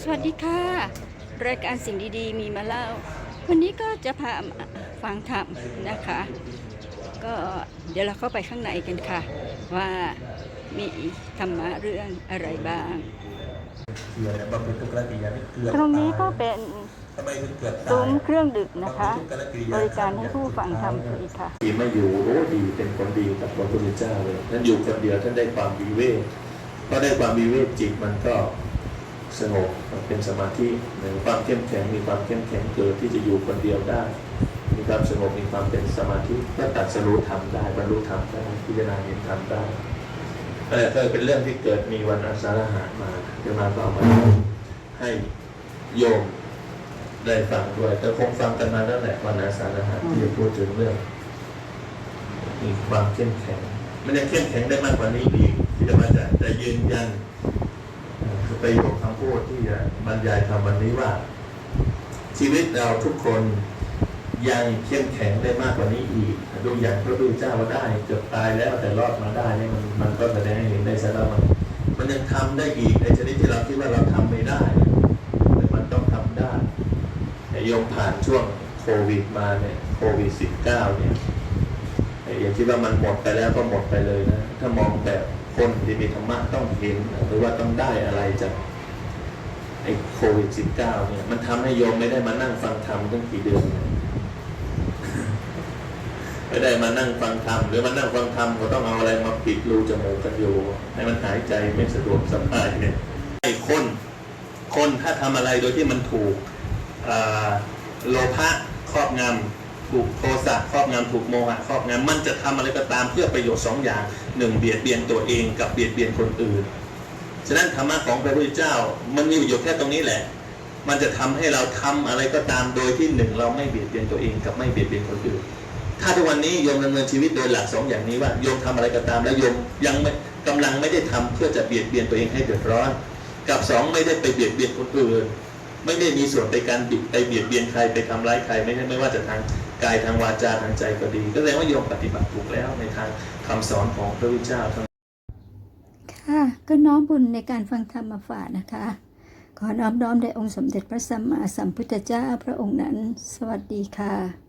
สวัสดีค่ะ รายการสิ่งดีๆ มีมาเล่า วันนี้ก็จะพามาฟังธรรมนะคะ ก็เดี๋ยวเราเข้าไปข้างในกันค่ะ ว่ามีธรรมะเรื่องอะไรบ้างเกลือเนี่ยบำเพ็ญทุกขกิริยานี่เกือบตรงนี้ก็ตายเป็นทำไมถึงเกือบตายซุ้มเครื่องดึกนะคะบำเพ็ญทุกขกิยบริการให้ผู้ฟังธรรมฟรีค่ะที่ไม่อยู่โอ้ดีเป็นคนดีกับพระพุทธเจ้าเลยท่านอยู่คนเดียวท่านได้ความวิเวก พอได้ความวิเวกจิตมันก็สงบมันเป็นสมาธิหนึ่งความเข้มแข็งมีความเข้มแข็งเกิดที่จะอยู่คนเดียวได้ มีความสงบมีความเป็นสมาธิก็ตัดสรู้ธรรมได้บรรลุธรรมได้พิจารณาเห็นธรรมได้เออก็เป็นเรื่องที่เกิดมีวันอาสาฬหะมาจะมาก็เอามาให้โยมได้ฟังด้วยแต่คงฟังกันมาแล้วแหละวันอาสาฬหะที่จะพูดถึงเรื่อง มีความเข้มแข็ง มันยังเข้มแข็งได้มากกว่านี้อีกที่จะมาจะจะ ยืนยันเอ่อคือประโยคคำพูดที่จะบรรยายคำวันนี้ว่า ชีวิตเราทุกคนยังเข้มแข็งได้มากกว่านี้อีก ดูอย่างพระพุทธเจ้าว่าได้เกือบตายแล้วแต่รอดมาได้เนี่ยมันมันก็แสดงให้เห็นได้ซะแล้วมันมันยังทำได้อีกในชนิดที่เราคิดว่าเราทำไม่ได้ แต่มันต้องทำได้แต่โยมผ่านช่วงโควิดมาเนี่ยโควิด -19 เนี่ย อย่าคิดว่ามันหมดไปแล้วก็หมดไปเลยนะ ถ้ามองแบบคนที่มีธรรมะต้องเห็นหรือว่าต้องได้อะไรจากไอ้โควิด -19 เนี่ย มันทำให้โยมไม่ได้มานั่งฟังธรรมตั้งกี่เดือนเนี่ยไม่ได้มานั่งฟังธรรมหรือมานั่งฟังธรรมก็ต้องเอาอะไรมาปิดรูจมูกกันอยู่ ให้มันหายใจไม่สะดวกสบายเนี่ยไอ้คนคนถ้าทำอะไรโดยที่มันถูกโลภะครอบงำ ถูกโทสะครอบงำถูกโมหะครอบงำมันจะทำอะไรก็ตามเพื่อประโยชน์สองอย่างหนึ่งเบียดเบียนตัวเองกับเบียดเบียนคนอื่น ฉะนั้นธรรมะของพระพุทธเจ้ามันมีอยู่แค่ตรงนี้แหละ มันจะทำให้เราทำอะไรก็ตามโดยที่หนึ่งเราไม่เบียดเบียนตัวเองกับไม่เบียดเบียนคนอื่น ถ้าทุกวันนี้โยมดำเนินชีวิตโดยหลักสองอย่างนี้ว่าโยมทำอะไรก็ตามแล้วโยมยังไม่กำลังไม่ได้ทำเพื่อจะเบียดเบียนตัวเองให้เดือดร้อน กับสองไม่ได้ไปเบียดเบียนคนอื่นไม่ได้มีส่วนในการบิดไปเบียดเบียนใครไปทำร้ายใครไม่ใช่ไม่ว่าจะทาง กายทางวาจาทางใจก็ดี ก็แสดงว่าโยมปฏิบัติถูกแล้วในทางคำสอนของพระวิชาค่ะก็น้อมบุญในการฟังธรรมาฝากนะคะ ขอน้อมน้อมแด่องค์สมเด็จพระสัมมาสัมพุทธเจ้าพระองค์นั้น สวัสดีค่ะ